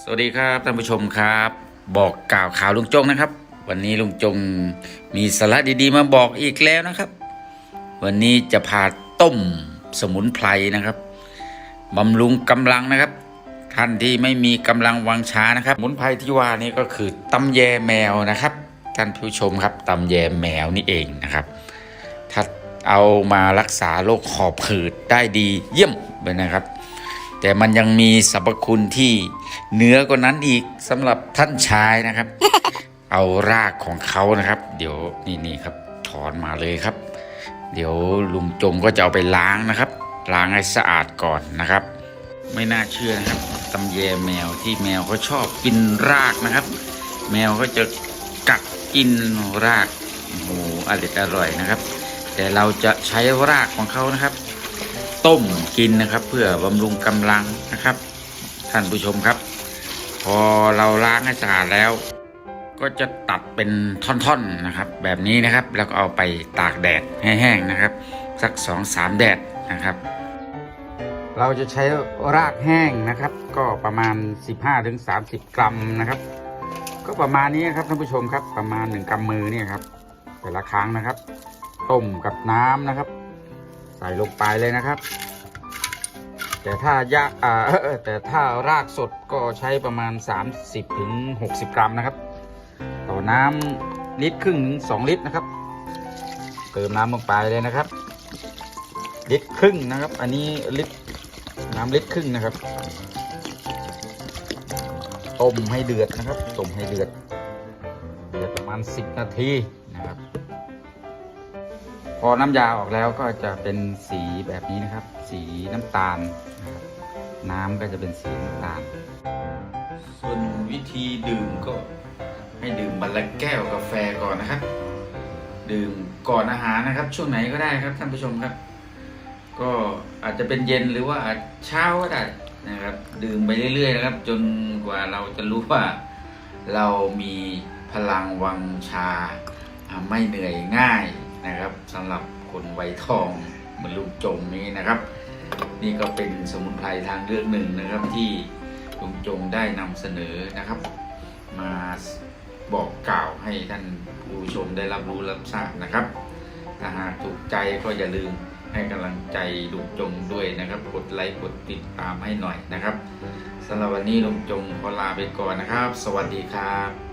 สวัสดีครับท่านผู้ชมครับ บอกกล่าวข่าวลุงจงนะครับ วันนี้ลุงจงมีสาระดีๆ มาบอกอีกแล้วนะครับ วันนี้จะพาต้มสมุนไพรนะครับบำรุงกำลังนะครับ ท่านที่ไม่มีกำลังวังชานะครับสมุนไพรที่ว่านี่ก็คือตำแยแมวนะครับท่านผู้ชมครับตำแยแมวนี่เองนะครับ ถ้าเอามารักษาโรคหอบหืดได้ดีเยี่ยมเลยนะครับ แต่มันยังมีสรรพคุณที่ เหนือกว่านั้นอีกสำหรับท่านชายนะครับ เอารากของเขานะครับ เดี๋ยวนี่นี่ครับ ถอนมาเลยครับ เดี๋ยวลุงจงก็จะเอาไปล้างนะครับ ล้างให้สะอาดก่อนนะครับ ไม่น่าเชื่อนะครับตำแยแมวที่แมวเขาชอบกินรากนะครับ แมวก็จะกัดกินรากโอ้โหอร่อยอร่อยนะครับ แต่เราจะใช้รากของเขานะครับ ต้มกินนะครับ เพื่อบำรุงกำลังนะครับ ท่านผู้ชมครับ พอเราล้างให้สะอาดแล้ว ก็จะตัดเป็นท่อนๆนะครับ แบบนี้นะครับแล้วก็เอาไปตากแดดให้แห้งนะครับ สักสองสามแดดนะครับ เราจะใช้รากแห้งนะครับ ก็ประมาณ 15-30 กรัมนะครับ ก็ประมาณนี้ครับท่านผู้ชมครับประมาณ 1กำมือเนี่ยครับแต่ละครั้งนะครับ ต้มกับน้ำนะครับ ใส่ลงไปเลยนะครับ แต่ถ้ายะอ่าแต่ถ้ารากสดก็ใช้ประมาณ 30ถึง60กรัมนะครับ ต่อน้ำลิตรครึ่งถึง2ลิตรนะครับ เติมน้ำลงไปเลยนะครับ ลิตรครึ่งนะครับ อันนี้ลิตรน้ำลิตรครึ่งนะครับต้มให้เดือดนะครับต้มให้เดือดเดือดประมาณ 10 นาทีนะครับ พอน้ำยาออกแล้วก็จะเป็นสีแบบนี้นะครับ สีน้ำตาลนะครับน้ำก็จะเป็นสีน้ำตาล ส่วนวิธีดื่มก็ให้ดื่มบัลละแก้วกาแฟก่อนนะครับ ดื่มก่อนอาหารนะครับ ช่วงไหนก็ได้ครับท่านผู้ชมครับ ก็อาจจะเป็นเย็นหรือว่าอาจเช้าก็ได้นะครับ ดื่มไปเรื่อยๆนะครับ จนกว่าเราจะรู้ว่าเรามีพลังวังชาอ่าไม่เหนื่อยง่าย นะครับสำหรับคนไวทองเหมือนลุงจงนี้นะครับ นี่ก็เป็นสมุนไพรทางเลือกหนึ่งนะครับที่ลุงจงได้นำเสนอนะครับ มาบอกกล่าวให้ท่านผู้ชมได้รับรู้รับทราบนะครับ ถ้าหากถูกใจก็อย่าลืมให้กำลังใจลุงจงด้วยนะครับ กดไลค์กดติดตามให้หน่อยนะครับสำหรับวันนี้ลุงจงขอลาไปก่อนนะครับ สวัสดีครับ